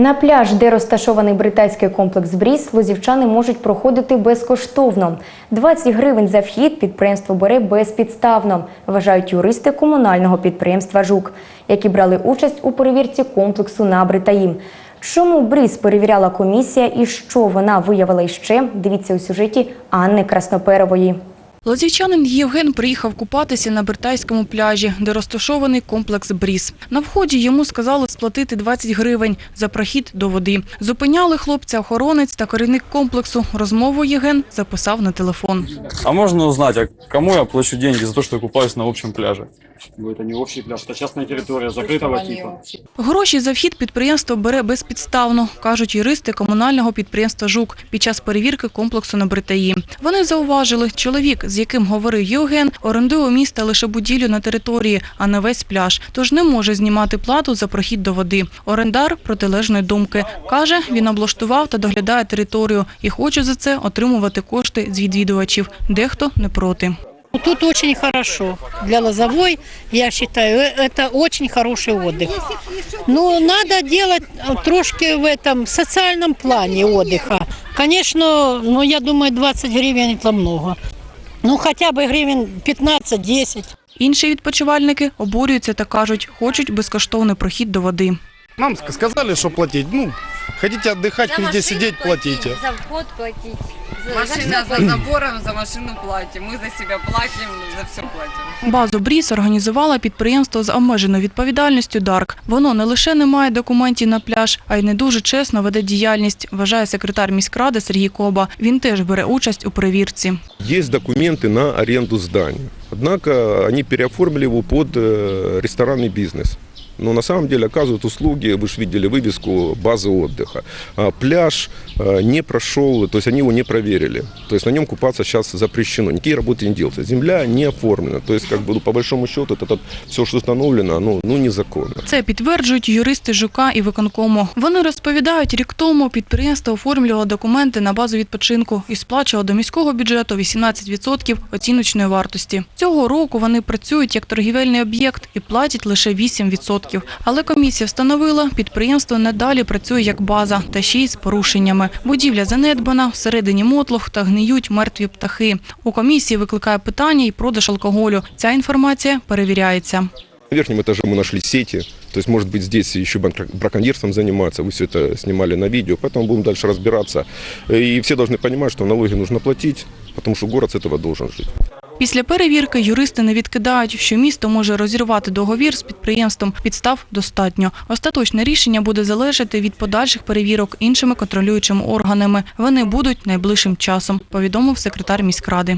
На пляж, де розташований британський комплекс Бріз, лозівчани можуть проходити безкоштовно. 20 гривень за вхід підприємство бере безпідставно, вважають юристи комунального підприємства Жук, які брали участь у перевірці комплексу на Бритаїм. Чому Бріз перевіряла комісія і що вона виявила іще, дивіться у сюжеті Анни Красноперової. Лозівчанин Євген приїхав купатися на Бертайському пляжі, де розташований комплекс Бріз. На вході йому сказали сплатити 20 гривень за прохід до води. Зупиняли хлопця охоронець та керівник комплексу. Розмову Євген записав на телефон. А можна узнати, кому я плачу гроші за то, що я купаюсь на общому пляже? Ну, это не общий пляж, это частная территория закрытого типа. Гроші за вхід підприємство бере безпідставно, кажуть юристи комунального підприємства «Жук» під час перевірки комплексу на Бритаї. Вони зауважили, чоловік, з яким говорив Євген, орендує у міста лише будівлю на території, а не весь пляж, тож не може знімати плату за прохід до води. Орендар протилежної думки. Каже, він облаштував та доглядає територію і хоче за це отримувати кошти з відвідувачів. Дехто не проти. Ну, Тут очень хорошо. Для Лозовой, я считаю, э, это очень хороший отдых. Но надо делать э, трошки в этом социальном плане отдыха. Конечно, ну, я думаю, 20 гривен это много. Ну, хотя бы гривен 15-10. Інші відпочивальники обурюються та кажуть, хочуть безкоштовний прохід до води. Нам ск- сказали, что платить. Ну, хотите отдыхать, хотите сидеть, платите. За вход платить. За, Машина за за забором, за машину платим. Мы за себя платим, за все платим. Базу Бріс організувало підприємство з обмеженою відповідальністю «Дарк». Воно не лише не має документів на пляж, а й не дуже чесно веде діяльність, вважає секретар міськради Сергій Коба. Він теж бере участь у перевірці. Есть документы на аренду здания. Однако они переоформили его под э, ресторанный бизнес. Но на самом деле оказывают услуги, вы же видели вывеску базы отдыха. А пляж э, не прошел, то есть они его не проверили. То есть на нем купаться сейчас запрещено. Никакие работы не делаются. Земля не оформлена. То есть как бы ну, по большому счету это, все, что установлено, оно ну, незаконно. Це підтверджують юристи ЖУКа і виконкому. Вони розповідають, рік тому підприємство оформлювало документи на базу відпочинку і сплачувало до міського бюджету 18% оціночної вартості. Цього року вони працюють як торгівельний об'єкт і платять лише 8%. Але комісія встановила, підприємство надалі працює як база та ще й з порушеннями. Будівля занедбана, всередині мотлох та гниють мертві птахи. У комісії викликає питання і продаж алкоголю. Ця інформація перевіряється. На верхнем этаже мы нашли сети, то есть, может быть, здесь еще банк- браконьерством заниматься, вы все это снимали на видео, поэтому будем дальше разбираться. И все должны понимать, что налоги нужно платить, потому что город с этого должен жить. Після перевірки юристи не відкидають, що місто може розірвати договір з підприємством. Підстав достатньо. Остаточне рішення буде залежати від подальших перевірок іншими контролюючими органами. Вони будуть найближчим часом, повідомив секретар міськради.